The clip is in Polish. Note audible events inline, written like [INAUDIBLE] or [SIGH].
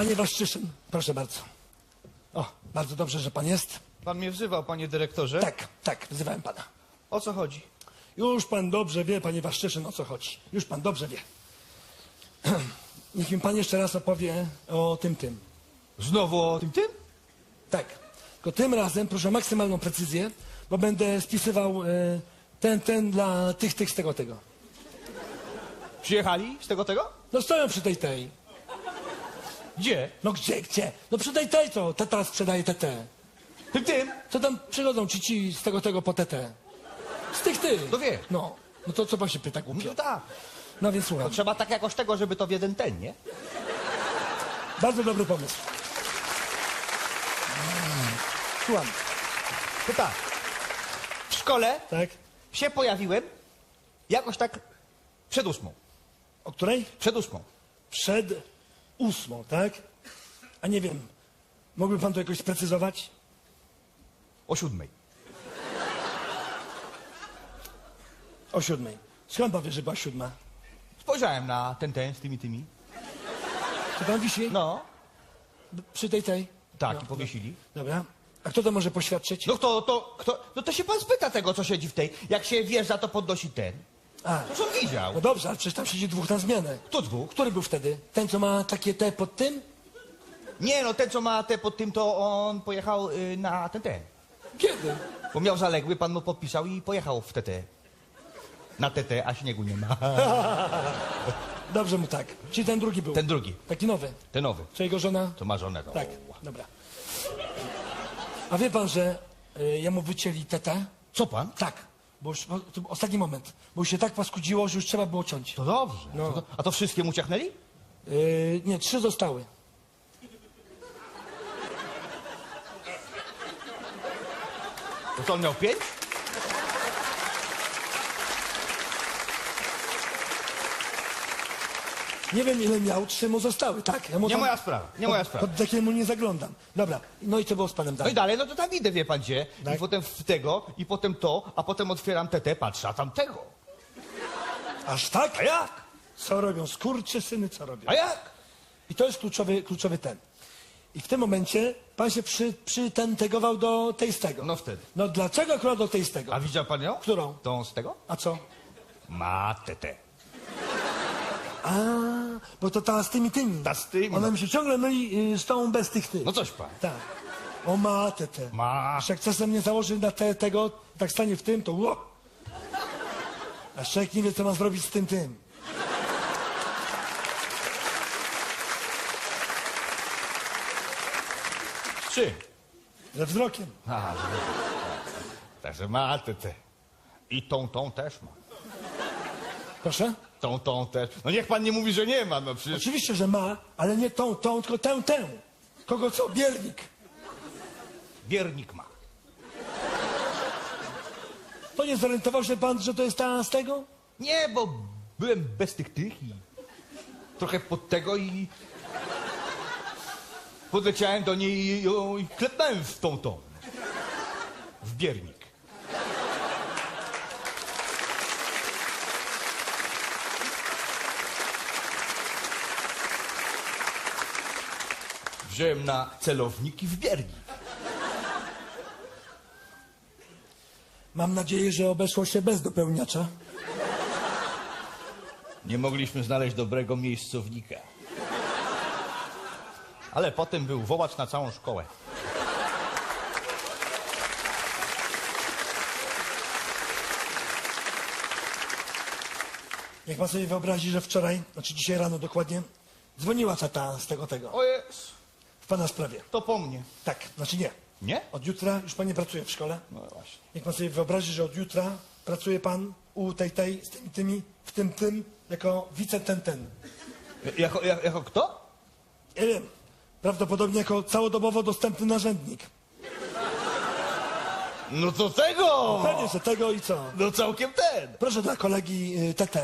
Panie Waszczyszyn, proszę bardzo. O, bardzo dobrze, że pan jest. Pan mnie wzywał, panie dyrektorze? Tak, tak, wzywałem pana. O co chodzi? Już pan dobrze wie, panie Waszczyszyn, o co chodzi. Już pan dobrze wie. [CLEARS THROAT] Niech mi pan jeszcze raz opowie o tym, tym. Znowu o tym tym? Tak, tylko tym razem proszę o maksymalną precyzję, bo będę spisywał e, ten, ten dla tych, tych, z tego, tego. Przyjechali z tego tego? No stoją przy tej, tej. Gdzie? No gdzie, gdzie? No przy tej, tej, co teta sprzedaje TT. Tym tym? Co tam przychodzą ci ci z tego, tego po TT? Z tych, tych. No wie. No, no to co pan się pyta, głupio? No tak. No więc słucham. To trzeba tak jakoś tego, żeby to w jeden ten, nie? Bardzo dobry pomysł. Słucham, To tak. W szkole tak? się pojawiłem jakoś tak przed ósmą. O której? Przed ósmą. Przed ósmą, tak? A nie wiem, mógłby pan to jakoś sprecyzować? O siódmej. O siódmej. Skąd pan wie, że była siódma? Spojrzałem na ten ten z tymi tymi. Czy pan wisi? No. Przy tej, tej? Tak, No, i powiesili. Dobra. A kto to może poświadczyć? No kto, to, kto, no to się pan spyta tego, co siedzi w tej. Jak się wjeżdża, to podnosi ten. A, To on widział. no dobrze, ale przecież tam siedzi dwóch na zmianę. Kto dwóch? Który był wtedy? Ten, co ma takie te pod tym? Nie, no ten, co ma te pod tym, to on pojechał y, na ten ten. Kiedy? Bo miał zaległy, pan mu podpisał i pojechał w TT. Na TT, a śniegu nie ma. [LAUGHS] Dobrze mu tak. Czyli ten drugi był. Ten drugi, Taki nowy. ten nowy. Co jego żona? To ma żonę. To. Tak, dobra. A wie pan, że y, jemu wycięli tetę? Co pan? Tak. Bo już, o, to był ostatni moment. Bo już się tak paskudziło, że już trzeba było ciąć. To dobrze. No. To, a to wszystkie mu ciachnęli? Yy, nie, trzy zostały. To on miał pięć? Nie wiem ile miał, trzy mu zostały, tak? Ja mu Nie moja sprawa, nie moja sprawa. Pod takiemu nie zaglądam. Dobra, no i co było z panem No dalej? i dalej, no to tam idę, wie pan gdzie. Tak. I potem w tego, i potem to, a potem otwieram TT, patrzę, a tam tego. Aż tak? A jak? Co robią? Skurczy syny, co robią? A jak? I to jest kluczowy, kluczowy ten. I w tym momencie pan się przy, przytentegował do tej z tego. No wtedy. No dlaczego akurat do tej z tego? A widział pan ją? Którą? Tą z tego? A co? Ma TT. A, bo to ta z tymi tymi. Ta z tymi, Ona no. mi się ciągle myli y, z tą bez tych tych. No coś pan. Tak. O ma te te. Ma. Jeszcze jak czasem nie założy na te, tego, tak stanie w tym, to ło. A człowiek nie wie, co ma zrobić z tym tym. Z czym? Ze wzrokiem. A, że- Także ma TT. I tą, tą też ma. Proszę? Tą, tą też. No niech pan nie mówi, że nie ma, no przecież... Oczywiście, że ma, ale nie tą, tą, tylko tę, tę. Kogo co? Biernik. Biernik ma. To nie zorientował się pan, że to jest ta z tego? Nie, bo byłem bez tych tych i trochę pod tego i podleciałem do niej i, i, i klepnąłem w tą tą. W biernik. Wziąłem na celownik i w biernik. Mam nadzieję, że obeszło się bez dopełniacza. Nie mogliśmy znaleźć dobrego miejscownika. Ale potem był wołacz na całą szkołę. Jak pan sobie wyobrazi, że wczoraj, znaczy dzisiaj rano dokładnie, dzwoniła tata z tego, tego. O jest, pana sprawie. to po mnie. Tak, znaczy nie. Nie? Od jutra już pan nie pracuje w szkole. No właśnie. Niech pan sobie wyobrazi, że od jutra pracuje pan u tej, tej, z tymi, tymi, w tym, tym, jako wice ten, ten. Jako, jako, jako kto? Nie wiem, prawdopodobnie jako całodobowo dostępny narzędnik. No to tego! Pewnie, że tego i co. No całkiem ten. Proszę dla kolegi y, TT.